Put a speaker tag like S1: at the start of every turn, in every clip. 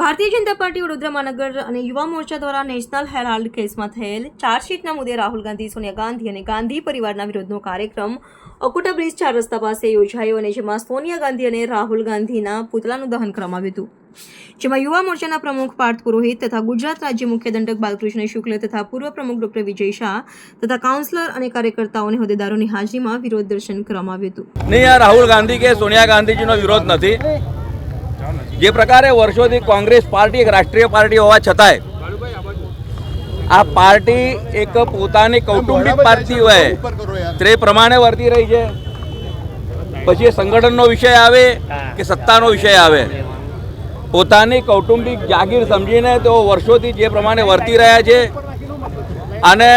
S1: Bharatiya Janata party Vadodara મહાનગર અને યુવા મોરચા દ્વારા નેશનલ હેરાલ્ડ કેસમાં થયેલ ચાર્જશીટના મુદ્દે રાહુલ ગાંધી, સોનિયા ગાંધી અને ગાંધી પરિવારના વિરોધનો કાર્યક્રમ અકુટા બ્રિજ ચાર રસ્તા પાસે યોજાયો અને જેમાં સોનિયા ગાંધી અને રાહુલ ગાંધીના પુતળાનું દહન કરવામાં આવ્યું હતું. જેમાં યુવા મોરચાના પ્રમુખ પાર્થ પુરોહિત તથા ગુજરાત રાજ્ય મુખ્ય દંડક બાલકૃષ્ણ શુક્લ તથા પૂર્વ પ્રમુખ ડોક્ટર વિજય શાહ તથા કાઉન્સિલર અને કાર્યકર્તાઓ અને હોદ્દેદારોની હાજરીમાં વિરોધ દર્શન કરવામાં આવ્યું હતું.
S2: નહીં આ રાહુલ ગાંધી કે સોનિયા ગાંધીજીનો વિરોધ નથી. જે પ્રકારે વર્ષોથી કોંગ્રેસ પાર્ટી એક રાષ્ટ્રીય પાર્ટી હોવા છતાંય આ પાર્ટી એક પોતાની કૌટુંબિક પાર્ટી હોય. તે પ્રમાણે વર્તી રહી છે. પછી સંગઠનનો વિષય આવે કે સત્તાનો વિષય આવે. પોતાની કૌટુંબિક જાગીર સમજીને તેઓ વર્ષોથી જે પ્રમાણે વર્તી રહ્યા છે અને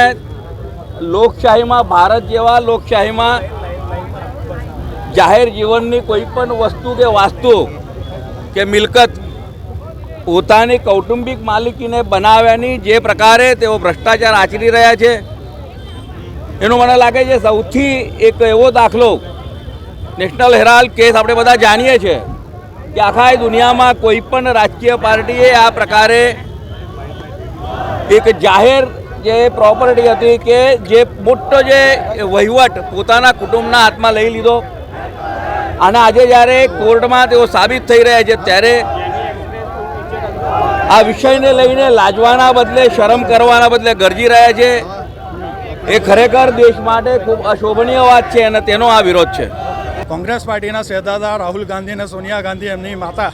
S2: લોકશાહીમાં ભારત જેવા લોકશાહીમાં જાહેર જીવનની કોઈ પણ વસ્તુ કે વાસ્તુ કે મિલકત પોતાની કૌટુંબિક માલિકીને બનાવ્યાની જે પ્રકારે તેઓ ભ્રષ્ટાચાર આચરી રહ્યા છે, એનું મને લાગે છે સૌથી એક એવો દાખલો નેશનલ હેરાલ્ડ કેસ આપણે બધા જાણીએ છીએ કે આખા દુનિયામાં કોઈ પણ રાજકીય પાર્ટીએ આ પ્રકારે એક જાહેર જે પ્રોપર્ટી હતી કે જે મોટો જે વહીવટ પોતાના કુટુંબના હાથમાં લઈ લીધો અને આજે જ્યારે કોર્ટમાં તેઓ સાબિત થઈ રહ્યા છે ત્યારે આ વિષયને લઈને લાજવાના બદલે, શરમ કરવાના બદલે ગરજી રહ્યા છે. એ ખરેખર દેશ માટે ખૂબ અશોભનીય વાત છે અને તેનો આ વિરોધ છે.
S3: કોંગ્રેસ પાર્ટીના સહેદાદા રાહુલ ગાંધી અને સોનિયા ગાંધી એમની માતા.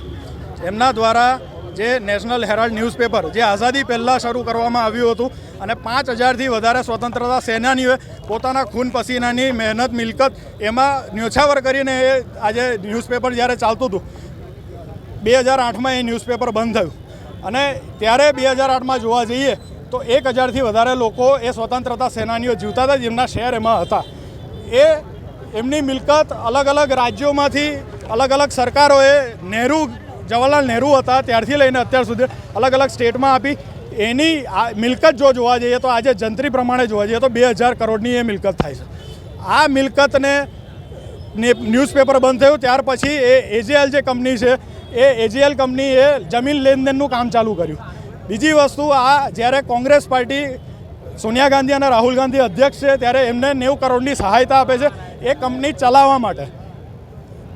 S3: એમના દ્વારા જે નેશનલ હેરાલ્ડ ન્યૂઝપેપર, જે આઝાદી પહેલાં શરૂ કરવામાં આવ્યું હતું અને પાંચ હજારથી વધારે સ્વતંત્રતા સેનાનીઓએ પોતાના ખૂન પસીનાની મહેનત, મિલકત એમાં ન્યોછાવર કરીને એ આજે ન્યૂઝપેપર જ્યારે ચાલતું હતું, બે હજાર આઠમાં એ ન્યૂઝપેપર બંધ થયું. અને ત્યારે બે હજાર આઠમાં જોવા જઈએ તો એક હજારથી વધારે લોકો એ સ્વતંત્રતા સેનાનીઓ જીવતા હતા, જેમના શહેર એમાં હતા. એ એમની મિલકત અલગ અલગ રાજ્યોમાંથી અલગ અલગ સરકારોએ નહેરુ જવાહરલાલ નહેરુ હતા, ત્યારથી લઈને અત્યાર સુધી અલગ અલગ સ્ટેટમાં આપી. એની મિલકત જો જોવા જઈએ તો આજે જંત્રી પ્રમાણે જોવા જઈએ તો બે હજાર કરોડની એ મિલકત થાય છે. આ મિલકતને ન્યૂઝપેપર બંધ થયું, ત્યાર પછી એ એજીએલ જે કંપની છે, એ એજીએલ કંપનીએ જમીન લેનદેનનું કામ ચાલુ કર્યું. બીજી વસ્તુ, આ જ્યારે કોંગ્રેસ પાર્ટી સોનિયા ગાંધી અને રાહુલ ગાંધી અધ્યક્ષ છે, ત્યારે એમને નેવું કરોડની સહાયતા આપે છે એ કંપની ચલાવવા માટે.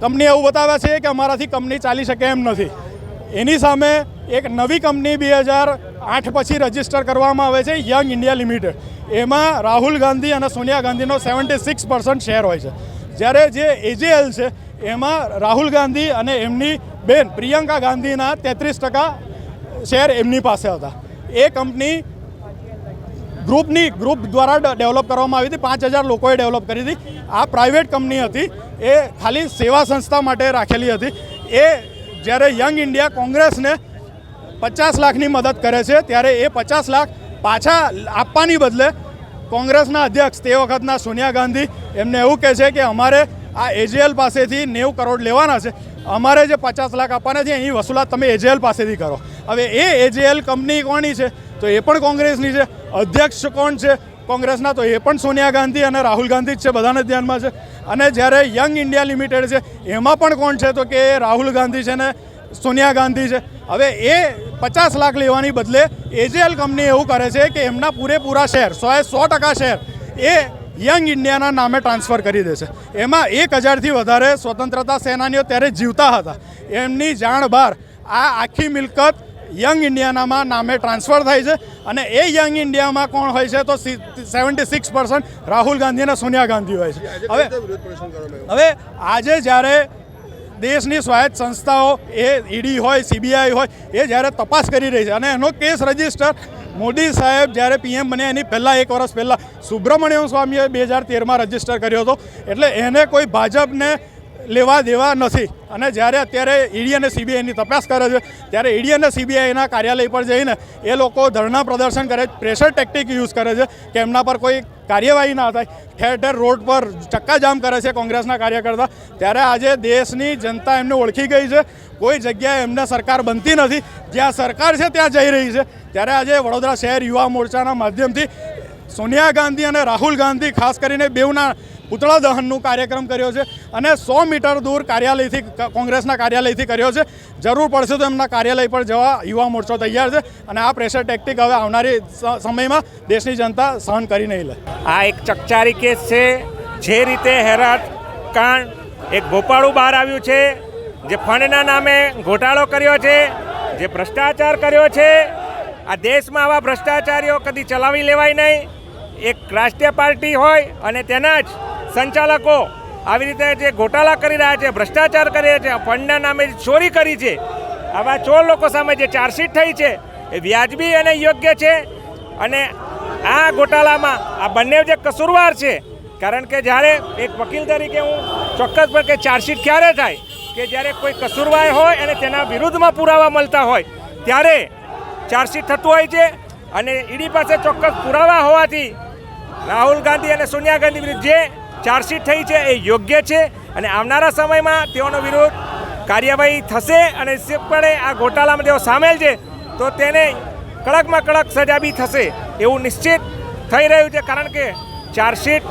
S3: કંપની એવું બતાવે છે કે અમારાથી કંપની ચાલી શકે એમ નથી. એની સામે એક નવી કંપની બે હજાર આઠ પછી રજિસ્ટર કરવામાં આવે છે, યંગ ઇન્ડિયા લિમિટેડ. એમાં રાહુલ ગાંધી અને સોનિયા ગાંધીનો સેવન્ટી સિક્સ પર્સન્ટ શેર હોય છે. જ્યારે જે એજેએલ છે, એમાં રાહુલ ગાંધી અને એમની બેન પ્રિયંકા ગાંધીના તેત્રીસ ટકા શેર એમની પાસે હતા. એ કંપની ગ્રુપની ગ્રુપ દ્વારા ડેવલપ કરવામાં આવી હતી. પાંચ હજાર લોકોએ ડેવલપ કરી હતી. આ પ્રાઇવેટ કંપની હતી. એ ખાલી સેવા સંસ્થા માટે રાખેલી હતી. એ જ્યારે યંગ ઇન્ડિયા કોંગ્રેસને પચાસ લાખની મદદ કરે છે, ત્યારે એ પચાસ લાખ પાછા આપવાની બદલે કોંગ્રેસના અધ્યક્ષ તે વખતના સોનિયા ગાંધી એમને એવું કહે છે કે અમારે આ એજીએલ પાસેથી નેવું કરોડ લેવાના છે. અમારે જે પચાસ લાખ આપવાના છે, એની વસૂલાત તમે એજીએલ પાસેથી કરો. હવે એ એજીએલ કંપની કોની છે? તો એ પણ કોંગ્રેસની છે. અધ્યક્ષ કોણ છે? કોંગ્રેસના તો એ પણ સોનિયા ગાંધી અને રાહુલ ગાંધી જ છે બધાને ધ્યાનમાં છે. અને જ્યારે યંગ ઇન્ડિયા લિમિટેડ છે, એમાં પણ કોણ છે? તો કે રાહુલ ગાંધી છે ને સોનિયા ગાંધી છે. હવે એ પચાસ લાખ લેવાની બદલે એજીએલ કંપની એવું કરે છે કે એમના પૂરેપૂરા શેર સોએ સો ટકા શેર એ યંગ ઇન્ડિયાના નામે ટ્રાન્સફર કરી દે છે. એમાં એક હજારથી વધારે સ્વતંત્રતા સેનાનીઓ ત્યારે જીવતા હતા. એમની જાણ બહાર આ આખી મિલકત યંગ ઇન્ડિયાનામાં નામે ટ્રાન્સફર થાય છે અને એ યંગ ઇન્ડિયામાં કોણ હોય છે તો seventy six percent Rahul Gandhi અને સોનિયા ગાંધી હોય છે. હવે હવે આજે જ્યારે દેશની સ્વાયત્ત સંસ્થાઓ એ ઈડી હોય સીબીઆઈ હોય એ જ્યારે તપાસ કરી રહી છે અને એનો કેસ રજિસ્ટર મોદી સાહેબ જ્યારે પીએમ બન્યા એની પહેલાં એક વર્ષ પહેલાં સુબ્રમણ્યમ સ્વામીએ બે હજાર તેરમાં રજિસ્ટર કર્યો હતો. એટલે એને કોઈ ભાજપને લેવા દેવા નથી. અને જ્યારે અત્યારે ઈડી અને સીબીઆઈની તપાસ કરે છે, ત્યારે ઈડી અને સીબીઆઈના કાર્યાલય પર જઈને એ લોકો ધરણા પ્રદર્શન કરે પ્રેશર ટેકનિક યુઝ કરે છે કે એમના પર કોઈ કાર્યવાહી ના થાય. ઠેર ઠેર રોડ પર ચક્કાજામ કરે છે કોંગ્રેસના કાર્યકર્તા. ત્યારે આજે દેશની જનતા એમને ઓળખી ગઈ છે. કોઈ જગ્યાએ એમને સરકાર બનતી નથી. જ્યાં સરકાર છે, ત્યાં જઈ રહી છે. ત્યારે આજે વડોદરા શહેર યુવા મોરચાના માધ્યમથી સોનિયા ગાંધી અને રાહુલ ગાંધી, ખાસ કરીને બેઉના પુતળા દહનનું કાર્યક્રમ કર્યો છે અને સો મીટર દૂર કાર્યાલયથી કોંગ્રેસના કાર્યાલયથી કર્યો છે. જરૂર પડશે તો એમના કાર્યાલય પર જવા યુવા મોરચો તૈયાર છે અને આ પ્રેશર ટેક્ટિક હવે આવનારી સમયમાં દેશની જનતા સહન કરી નહીં લે.
S4: આ એક ચકચારી કેસ છે જે રીતે હેરાત કાંડ એક ગોપાળું બહાર આવ્યું છે, જે ફંડના નામે ઘોટાળો કર્યો છે, જે ભ્રષ્ટાચાર કર્યો છે. આ દેશમાં આવા ભ્રષ્ટાચારીઓ કદી ચલાવી લેવાય નહીં. એક રાષ્ટ્રીય પાર્ટી હોય અને તેના જ સંચાલકો આવી રીતે જે ઘોટાળા કરી રહ્યા છે, ભ્રષ્ટાચાર કરી રહ્યા છે ફંડના નામે ચોરી કરી છે, આવા ચોર લોકો સામે જે ચાર્જશીટ થઈ છે, એ વ્યાજબી અને યોગ્ય છે. અને આ ગોટાળામાં આ બંને જે કસૂરવાર છે, કારણ કે જ્યારે એક વકીલ તરીકે હું ચોક્કસ પર કે ચાર્જશીટ ક્યારે થાય, કે જ્યારે કોઈ કસૂરવાર હોય અને તેના વિરુદ્ધમાં પુરાવા મળતા હોય, ત્યારે ચાર્જશીટ થતું હોય છે અને ઈડી પાસે ચોક્કસ પુરાવા હોવાથી રાહુલ ગાંધી અને સોનિયા ગાંધી વિરુદ્ધ જે ચાર્જશીટ થઈ છે, એ યોગ્ય છે અને આવનારા સમયમાં તેઓનો વિરોધ કાર્યવાહી થશે અને નિશ્ચિતપણે આ ગોટાળામાં તેઓ સામેલ છે, તો તેને કડકમાં કડક સજા બી થશે એવું નિશ્ચિત થઈ રહ્યું છે, કારણ કે ચાર્જશીટ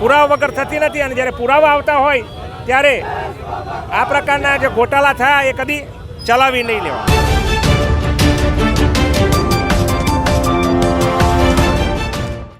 S4: પુરાવા વગર થતી નથી અને જ્યારે પુરાવા આવતા હોય ત્યારે આ પ્રકારના જે ગોટાળા થયા એ કદી ચલાવી નહીં લેવા